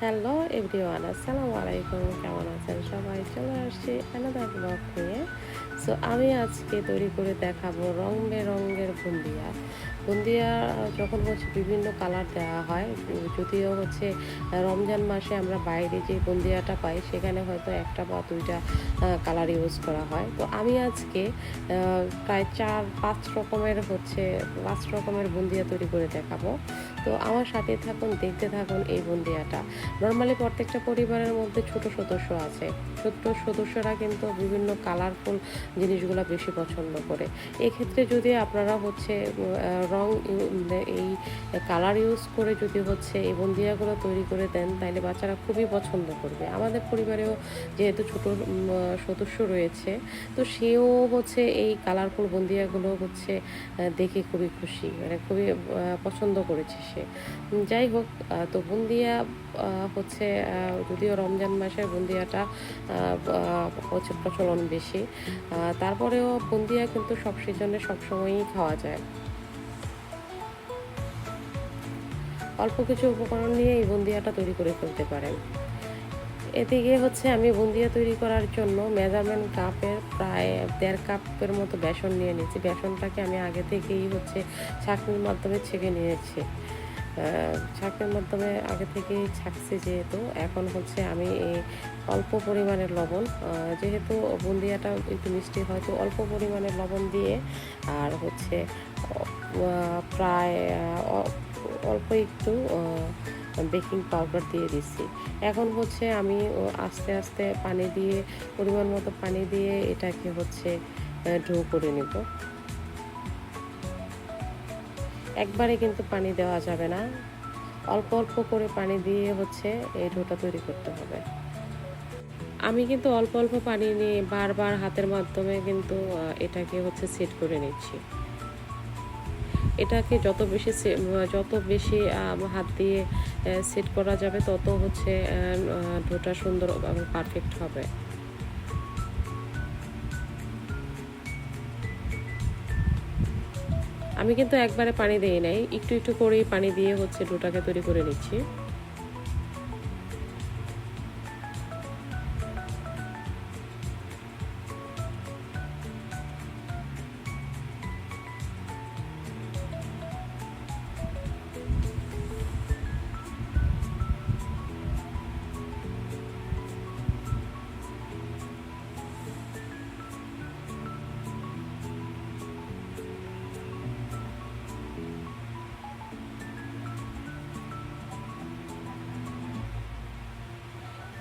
Hello everyone, আসসালামু আলাইকুম। কেমন আছেন সবাই? চলে আসছি আলাদা ব্লগ নিয়ে। সো আমি আজকে তৈরি করে দেখাবো রং বেরঙের বুন্দিয়া। বুন্দিয়া, যখন হচ্ছে বিভিন্ন কালার দেওয়া হয়, যদিও হচ্ছে রমজান মাসে আমরা বাইরে যে বুন্দিয়াটা পাই, সেখানে হয়তো একটা বা দুইটা কালার ইউজ করা হয়। তো আমি আজকে প্রায় চার, পাঁচ রকমের হচ্ছে, পাঁচ রকমের বুন্দিয়া তৈরি করে দেখাবো। তো আমার সাথে থাকুন, দেখতে থাকুন এই বন্দিয়াটা। নর্মালি প্রত্যেকটা পরিবারের মধ্যে ছোট সদস্য আছে। ছোট্ট সদস্যরা কিন্তু বিভিন্ন কালারফুল জিনিসগুলো বেশি পছন্দ করে। এক্ষেত্রে যদি আপনারা হচ্ছে রং এই কালার ইউজ করে যদি হচ্ছে এই বন্দিয়াগুলো তৈরি করে দেন তাহলে বাচ্চারা খুবই পছন্দ করবে। আমাদের পরিবারেও যেহেতু ছোট সদস্য রয়েছে, তো সেও হচ্ছে এই কালারফুল বন্দিয়াগুলো হচ্ছে দেখে খুবই খুশি। মানে খুবই পছন্দ করেছে সে। উম, যাই হোক তো বুন্দিয়া হচ্ছে যদিও রমজান মাসের বুন্দিয়াটা হচ্ছে প্রচলন বেশি তারপরেও বুন্দিয়া কিন্তু সব সিজনে সবসময়ই খাওয়া যায়। অল্প কিছু উপকরণ নিয়ে এই বুন্দিয়াটা তৈরি করে ফেলতে পারেন। এদিকে হচ্ছে আমি বুন্দিয়া তৈরি করার জন্য মেজারমেন্ট কাপের প্রায় দেড় কাপের মতো বেসন নিয়ে নিয়েছি। বেসনটাকে আমি আগে থেকেই হচ্ছে ছাঁকনির মাধ্যমে ছেঁকে নিয়েছি। আহ, ছাঁকনির মাধ্যমে আগে থেকেই ছাঁকছি যেহেতু এখন হচ্ছে আমি এই অল্প পরিমাণের লবণ যেহেতু বুন্দিয়াটা একটু মিষ্টি হয় তো অল্প পরিমাণের লবণ দিয়ে আর হচ্ছে প্রায় অল্প একটু বেকিং পাউডার দিয়ে দিচ্ছি। এখন হচ্ছে আমি আস্তে আস্তে পানি দিয়ে পরিমাণ মতো পানি দিয়ে এটাকে হচ্ছে ডো করে নেব। একবারে কিন্তু পানি দেওয়া যাবে না। অল্প অল্প করে পানি দিয়ে হচ্ছে এই ডোটা তৈরি করতে হবে। আমি কিন্তু অল্প অল্প পানি নিয়ে বারবার হাতের মাধ্যমে কিন্তু এটাকে হচ্ছে সেট করে নিচ্ছি। এটাকে যত বেশি যত বেশি হাত দিয়ে সেট করা যাবে, তত হচ্ছে ডোটা সুন্দর এবং পারফেক্ট হবে। আমি কিন্তু একবারে পানি দিই নাই। একটু একটু করেই পানি দিয়ে হচ্ছে ডোটাকে তৈরি করে নিচ্ছি।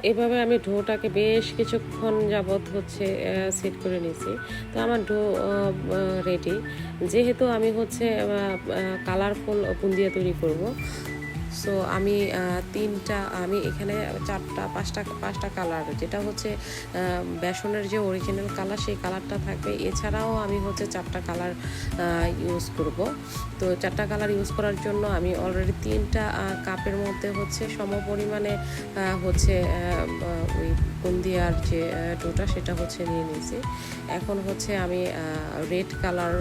এভাবে আমি ঢোটাকে বেশ কিছুক্ষণ যাবৎ হচ্ছে সেট করে নিয়েছি। তো আমার ঢো রেডি যেহেতু আমি হচ্ছে কালারফুল বুন্দিয়া তৈরি করব সো আমি তিনটা, আমি এখানে চারটা, পাঁচটা পাঁচটা কালার যেটা হচ্ছে বেসনের যে অরিজিনাল কালার সেই কালারটা থাকবে। এছাড়াও আমি হচ্ছে চারটা কালার ইউজ করব। তো চারটা কালার ইউজ করার জন্য আমি অলরেডি তিনটা কাপের মধ্যে হচ্ছে সম পরিমাণে হচ্ছে ওই বুন্দিয়ার যে ডোটা, সেটা হচ্ছে নিয়ে নিয়েছি। এখন হচ্ছে আমি রেড কালার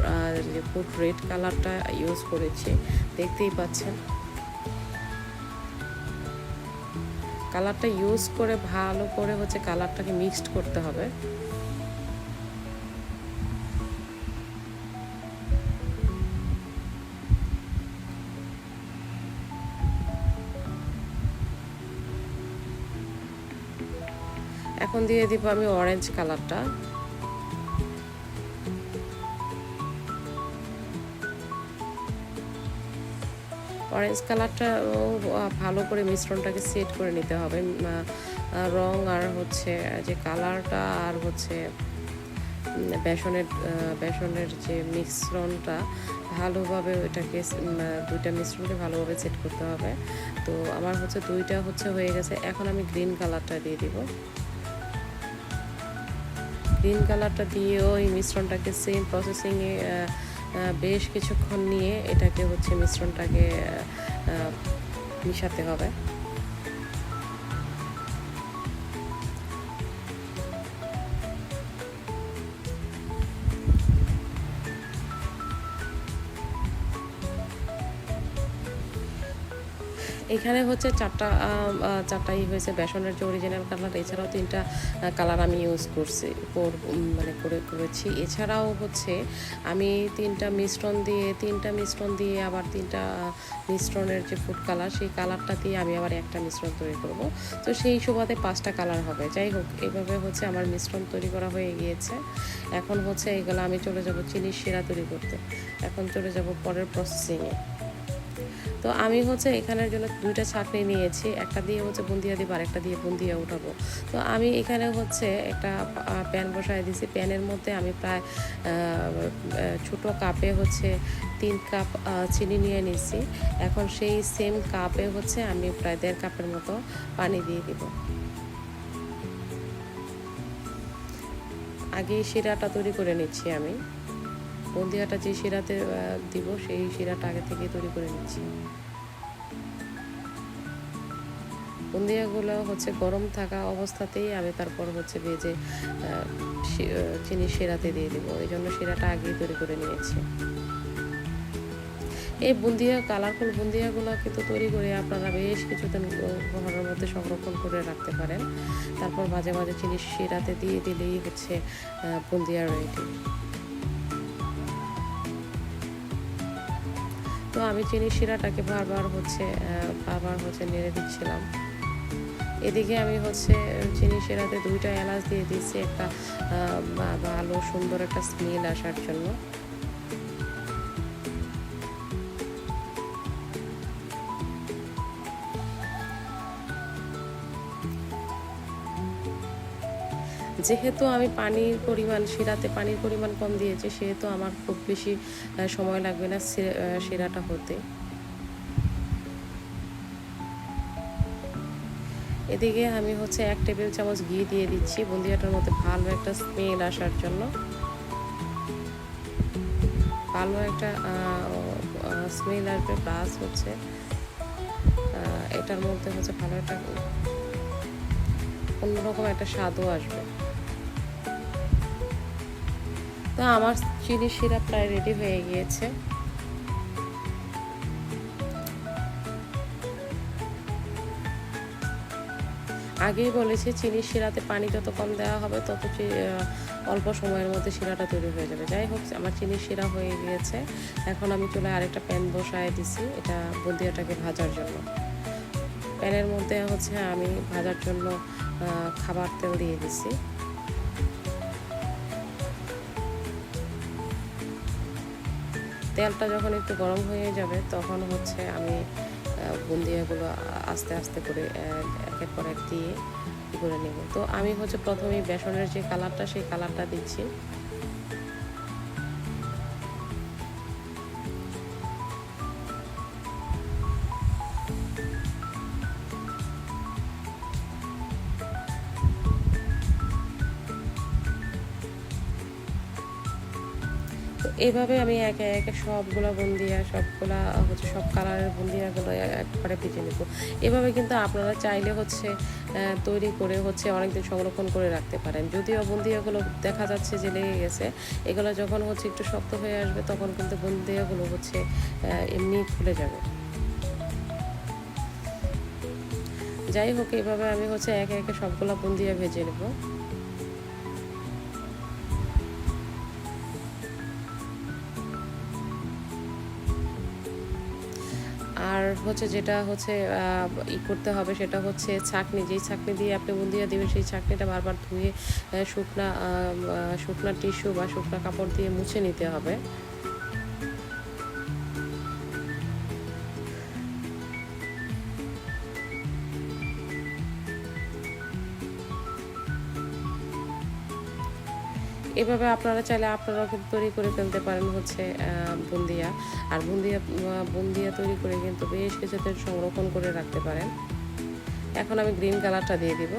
যে ফুড রেড কালারটা ইউজ করেছি। দেখতেই পাচ্ছেন। কালারটা ইউজ করে ভালো করে হচ্ছে কালারটাকে মিক্সড করতে হবে। এখন দিয়ে দিব আমি অরেঞ্জ কালারটা। অরেঞ্জ কালারটা ভালো করে মিশ্রণটাকে সেট করে নিতে হবে। রং আর হচ্ছে, যে কালারটা আর হচ্ছে বেসনের বেসনের যে মিশ্রণটা, ভালোভাবে ওইটাকে দুইটা মিশ্রণকে ভালোভাবে সেট করতে হবে। তো আমার হচ্ছে দুইটা হচ্ছে হয়ে গেছে। এখন আমি গ্রিন কালারটা দিয়ে দিব। গ্রিন কালারটা দিয়েও এই মিশ্রণটাকে সেম প্রসেসিংয়ে বেশ কিছুক্ষণ নিয়ে এটাকে হচ্ছে মিশ্রণটাকে মিশাতে হবে। এখানে হচ্ছে চারটা আহ, আহ, চারটা ই হয়েছে বেসনের যে অরিজিনাল কালার এছাড়াও তিনটা কালার আমি ইউজ করছি কর- মানে করে করেছি। এছাড়াও হচ্ছে আমি তিনটা মিশ্রণ দিয়ে তিনটা মিশ্রণ দিয়ে আবার তিনটা মিশ্রণের যে ফুড কালার সেই কালারটা দিয়ে আমি আবার একটা মিশ্রণ তৈরি করব। তো সেই সুবাদে পাঁচটা কালার হবে। যাই হোক এইভাবে হচ্ছে আমার মিশ্রণ তৈরি করা হয়ে গিয়েছে। এখন হচ্ছে এগুলো আমি চলে যাব চিনির শিরা তৈরি করতে। এখন চলে যাব পরের প্রসেসিংয়ে তো আমি হচ্ছে এখানের জন্য দুইটা ছাঁকনি নিয়েছি, একটা দিয়ে হচ্ছে বুন্দিয়া দিব আর একটা দিয়ে বুন্দিয়া উঠাবো। তো আমি এখানে হচ্ছে একটা প্যান বসায় দিয়েছি। প্যানের মধ্যে আমি প্রায় ছোট কাপে হচ্ছে তিন কাপ চিনি নিয়ে নিয়েছি। এখন সেই সেম কাপে হচ্ছে আমি প্রায় দেড় কাপের মতো পানি দিয়ে দিব। আগে শিরাটা তৈরি করে নিচ্ছি আমি। বুন্দিয়াটা যে শিরাতে দিব, সেই শিরাটা আগে থেকে তৈরি করে নিচ্ছি। বুন্দিয়াগুলো হচ্ছে গরম থাকা অবস্থাতেই আমি তারপর হচ্ছে ভেজে চিনি শিরাতে দিয়ে দিব। এই জন্য শিরাটা আগেই তৈরি করে নিয়েছি। এই বুন্দিয়া কালারফুল বুন্দিয়াগুলো কিন্তু তৈরি করে আপনারা বেশ কিছুদিন ঘরের মধ্যে সংরক্ষণ করে রাখতে পারেন। তারপর মাঝে মাঝে চিনি শিরাতে দিয়ে দিলেই হচ্ছে বুন্দিয়া রেডি তো আমি চিনি শিরাটাকে বারবার হচ্ছে বারবার হচ্ছে নেড়ে দিচ্ছিলাম। এদিকে আমি হচ্ছে চিনি শিরাতে দুইটা এলাচ দিয়ে দিচ্ছি, একটা ভালো সুন্দর একটা স্মেল আসার জন্য। যেহেতু আমি পানির পরিমাণ, শিরাতে পানির পরিমাণ কম দিয়েছি, সেহেতু আমার খুব বেশি সময় লাগবে না শিরাটা হতে। এদিকে আমি হচ্ছে এক টেবিল চামচ ঘি দিয়ে দিচ্ছি, বুন্দিয়াটার মধ্যে ভালো একটা স্মেল আসার জন্য। ভালো একটা স্মেল আসবে প্লাস হচ্ছে। এটার মধ্যে হচ্ছে ভালো একটা অন্যরকম একটা স্বাদও আসবে। তো আমার চিনি শিরা প্রায় রেডি হয়ে গিয়েছে। আগেই বলেছি চিনি শিরাতে পানি যত কম দেওয়া হবে, তত অল্প সময়ের মধ্যে শিরাটা তৈরি হয়ে যাবে। যাই হোক, আমার চিনি শিরা হয়ে গিয়েছে। এখন আমি চলে আরেকটা প্যান বসায় দিছি। এটা বুন্দিয়াটাকে ভাজার জন্য। প্যানের মধ্যে হচ্ছে আমি ভাজার জন্য খাবার তেল দিয়ে দিছি। তেলটা যখন একটু গরম হয়ে যাবে, তখন হচ্ছে আমি বুন্দিয়াগুলো আস্তে আস্তে করে একের পর এক দিয়ে করে নেব। তো আমি হচ্ছে প্রথমেই বেসনের যে কালারটা সেই কালারটা দিচ্ছি। এইভাবে আমি একে একে সবগুলো বুন্দিয়া, সবগুলা হচ্ছে সব কালারের বুন্দিয়াগুলো একবারে ভেজে নেব। এভাবে কিন্তু আপনারা চাইলে হচ্ছে তৈরি করে হচ্ছে অনেকদিন সংরক্ষণ করে রাখতে পারেন। যদিও বুন্দিয়াগুলো দেখা যাচ্ছে যে লেগে গেছে, এগুলো যখন হচ্ছে একটু শক্ত হয়ে আসবে তখন কিন্তু বুন্দিয়াগুলো হচ্ছে এমনি খুলে যাবে। যাই হোক এইভাবে আমি হচ্ছে একে একে সবগুলো বুন্দিয়া ভেজে নেব। হচ্ছে যেটা হচ্ছে ই করতে হবে, সেটা হচ্ছে ছাকনি যেই ছাঁকনি দিয়ে আপনি বুন্দিয়া দেবেন, সেই ছাকনিটা বারবার ধুয়ে শুকনা শুকনা টিস্যু বা শুকনা কাপড় দিয়ে মুছে নিতে হবে। এভাবে আপনারা চাইলে আপনারাও কিন্তু তৈরি করে ফেলতে পারেন হচ্ছে বুন্দিয়া। আর বুন্দিয়া বুন্দিয়া তৈরি করে কিন্তু বেশ কিছুদিন সংরক্ষণ করে রাখতে পারেন। এখন আমি গ্রিন কালারটা দিয়ে দিব।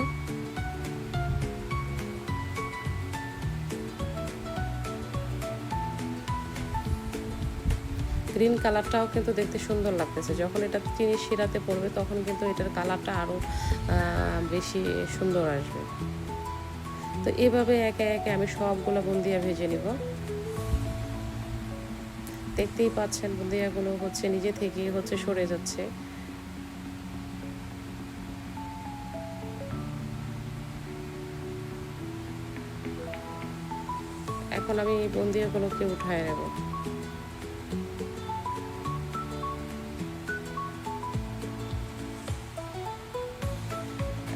গ্রিন কালারটাও কিন্তু দেখতে সুন্দর লাগতেছে। যখন এটা চিনি শিরাতে পড়বে তখন কিন্তু এটার কালারটা আরও বেশি সুন্দর আসবে। তো এভাবে একে একে আমি সবগুলো বুন্দিয়া ভেজে নিব। দেখতেই পাচ্ছেন বুন্দিয়াগুলো হচ্ছে নিজে থেকেই হচ্ছে সরে যাচ্ছে। এখন আমি এই বন্দিয়াগুলোকে উঠায় নেব।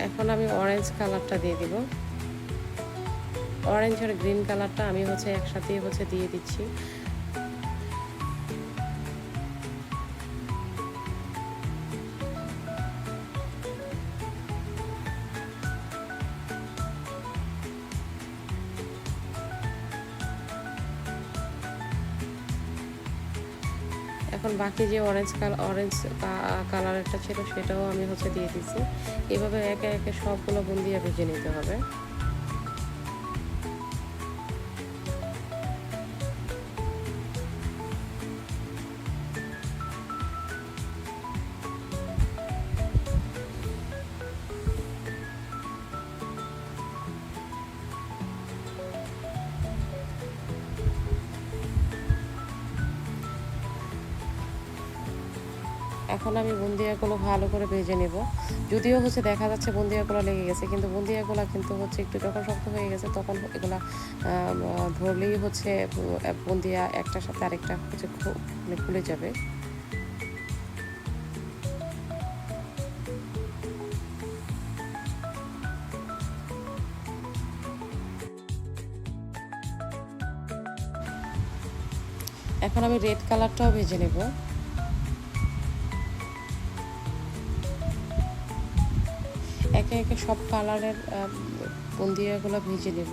এখন আমি অরেঞ্জ কালারটা দিয়ে দিব। অরেঞ্জ আর গ্রিন কালারটা আমি হচ্ছে একসাথে হচ্ছে দিয়ে দিচ্ছি। এখন বাকি যে অরেঞ্জ কালার অরেঞ্জ কালারটা ছিল সেটাও আমি হচ্ছে দিয়ে দিচ্ছি। এভাবে একে একে সবগুলো বুন্দিয়া ভেজে নিতে হবে। এখন আমি বুন্দিয়াগুলো ভালো করে ভেজে নেব। যদিও হচ্ছে দেখা যাচ্ছে বুন্দিয়াগুলো লেগে গেছে, কিন্তু বুন্দিয়াগুলো কিন্তু হচ্ছে একটু যখন শক্ত হয়ে গেছে তখন এগুলা ধরলেই হচ্ছে বুন্দিয়া একটার সাথে আরেকটা হচ্ছে মানে খুলে যাবে। এখন আমি রেড কালারটাও ভেজে নেব। একে একে সব কালারের বুন্দিয়াগুলো ভেজে নেব।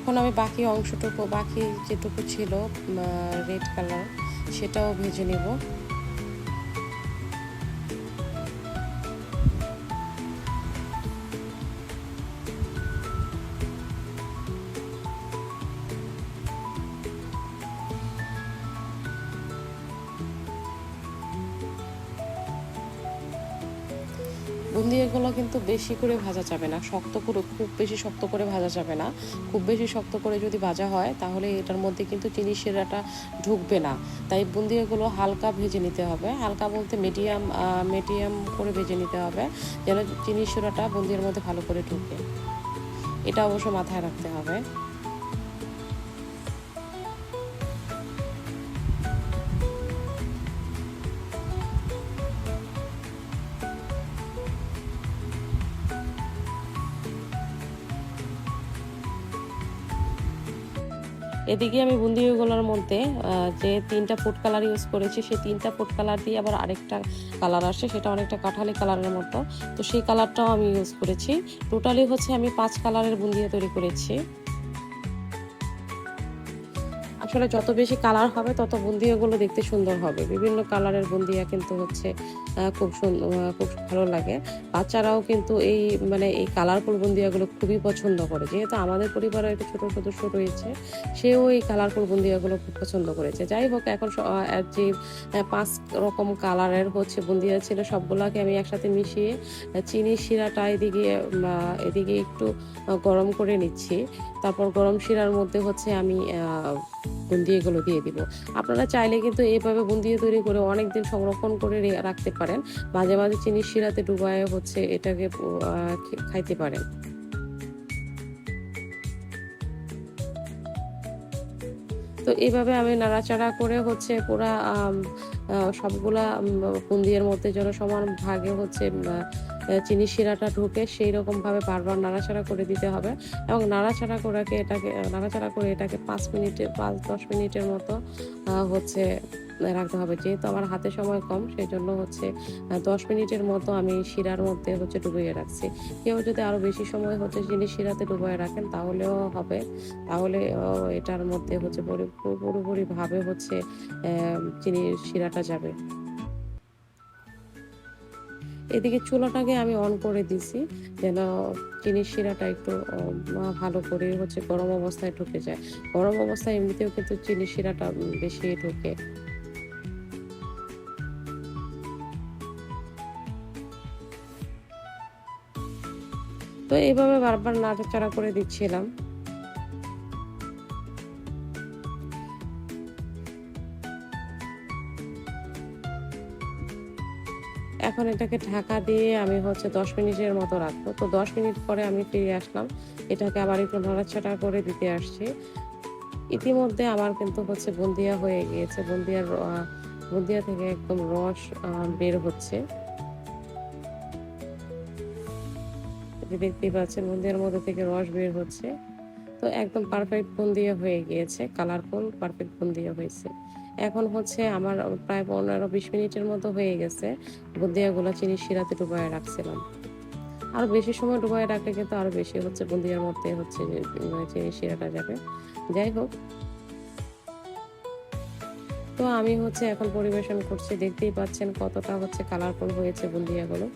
এখন আমি বাকি অংশটুকু বাকি যেটুকু ছিল রেড কালার সেটাও ভেজে নেব। বুন্দিয়াগুলো কিন্তু বেশি করে ভাজা যাবে না। শক্ত করে খুব বেশি শক্ত করে ভাজা যাবে না। খুব বেশি শক্ত করে যদি ভাজা হয়, তাহলে এটার মধ্যে কিন্তু চিনি শিরাটা ঢুকবে না। তাই বুন্দিয়াগুলো হালকা ভেজে নিতে হবে। হালকা বলতে মিডিয়াম মিডিয়াম করে ভেজে নিতে হবে, যেন চিনি শিরাটা বুন্দিয়ার মধ্যে ভালো করে ঢুকে। এটা অবশ্য মাথায় রাখতে হবে। এদিকে আমি বুন্দিগুলোর মধ্যে যে তিনটা ফুড কালার ইউজ করেছি, সেই তিনটা ফুড কালার দিয়ে আবার আরেকটা কালার আসে, সেটা অনেকটা কাঁঠালি কালারের মতো। তো সেই কালারটাও আমি ইউজ করেছি। টোটালি হচ্ছে আমি পাঁচ কালারের বুন্দিয়া তৈরি করেছি। আসলে যত বেশি কালার হবে, তত বুন্দিয়াগুলো দেখতে সুন্দর হবে। বিভিন্ন কালারের বুন্দিয়া কিন্তু হচ্ছে খুব সুন্দর খুব ভালো লাগে। বাচ্চারাও কিন্তু এই মানে এই কালারফুল বুন্দিয়াগুলো খুবই পছন্দ করে। যেহেতু আমাদের পরিবারে একটা ছোট সদস্য রয়েছে, সেও এই কালারফুল বুন্দিয়াগুলো খুব পছন্দ করেছে। যাই হোক, এখন যে পাঁচ রকম কালারের হচ্ছে বুন্দিয়া ছিল, সবগুলোকে আমি একসাথে মিশিয়ে চিনি শিরাটা এদিকে এদিকে একটু গরম করে নিচ্ছি। তারপর গরম শিরার মধ্যে হচ্ছে আমি বুন্দিয়াগুলো দিয়ে দিব। আপনারা চাইলে কিন্তু এইভাবে বুন্দিয়া তৈরি করে অনেক দিন সংরক্ষণ করে রাখতে পারেন। মাঝে মাঝে চিনির শিরাতে ডুবায় হচ্ছে এটাকে খাইতে পারেন। তো এইভাবে আমি নাড়াচাড়া করে হচ্ছে পুরা সবগুলা বুন্দিয়ার মধ্যে যেন সমান ভাগে হচ্ছে চিনি শিরাটা ঢুকে সেই রকমভাবে বারবার নাড়াচাড়া করে দিতে হবে এবং নাড়াচাড়া করে এটাকে নাড়াচাড়া করে এটাকে পাঁচ মিনিটে পাঁচ, দশ মিনিটের মতো হচ্ছে রাখতে হবে। যেহেতু আমার হাতে সময় কম সেই জন্য হচ্ছে দশ মিনিটের মতো আমি শিরার মধ্যে হচ্ছে ডুবিয়ে রাখছি। কেউ যদি আরও বেশি সময় হচ্ছে চিনি শিরাতে ডুবিয়ে রাখেন, তাহলেও হবে। তাহলে এটার মধ্যে হচ্ছে পুরোপুরিভাবে হচ্ছে চিনির শিরাটা যাবে। এদিকে চুলাটাকে আমি অন করে দিছি, যেন চিনির শিরাটা একটু ভালো করে হচ্ছে গরম অবস্থায় ঢুকে যায়। গরম অবস্থায় এমনিতেও কিন্তু চিনির শিরাটা বেশি ঢুকে। তো এইভাবে বারবার নাড়াচাড়া করে দিচ্ছিলাম। এখন এটাকে ঢাকা দিয়ে আমি হচ্ছে দশ মিনিটের মতো রাখব। তো দশ মিনিট পরে আমি ফিরে আসলাম। এটাকে আবার একটু নাড়াচাড়া করে দিতে আসছি। ইতিমধ্যে আমার কিন্তু হচ্ছে বন্দিয়া হয়ে গিয়েছে। বন্দিয়ার বন্দিয়া থেকে একদম রস বের হচ্ছে। দেখতেই পাচ্ছেন, বন্দিয়ার মধ্যে থেকে রস বের হচ্ছে। তো একদম পারফেক্ট বন্দিয়া হয়ে গিয়েছে কালারফুল পারফেক্ট বন্দিয়া হয়েছে। এখন হচ্ছে আমার প্রায় পনেরো বিশ মিনিটের মতো হয়ে গেছে বুন্দিয়াগুলো চিনি শিরাতে ডুবায় রাখছিলাম। আরও বেশি সময় ডুবায় রাখলে কিন্তু আরও বেশি হচ্ছে বুন্দিয়ার মধ্যে হচ্ছে উম, চিনি শিরাটা যাবে। যাই হোক। তো আমি হচ্ছে এখন পরিবেশন করছি দেখতেই পাচ্ছেন কতটা হচ্ছে কালারফুল হয়েছে বুন্দিয়াগুলো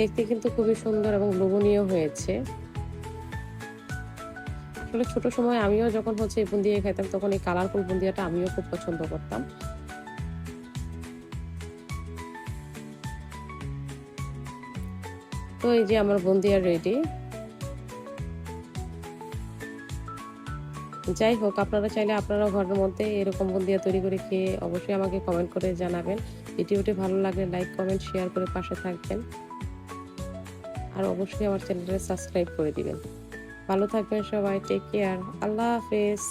দেখতে কিন্তু খুবই সুন্দর এবং লোভনীয় হয়েছে। আসলে ছোট সময় আমিও যখন হচ্ছে এই বুন্দিয়া খেতাম তখন এই কালারফুল বুন্দিয়াটা আমিও খুব পছন্দ করতাম। তো এই যে আমার বুন্দিয়া রেডি যাই হোক, আপনারা চাইলে আপনারা ঘরের মধ্যে এরকম বুন্দিয়া তৈরি করে খেয়ে অবশ্যই আমাকে কমেন্ট করে জানাবেন। ভিডিওটি ভালো লাগলে লাইক কমেন্ট শেয়ার করে পাশে থাকবেন। আর অবশ্যই আমার চ্যানেলটা সাবস্ক্রাইব করে দিবেন। ভালো থাকবেন সবাই টেক কেয়ার আল্লাহ হাফেজ।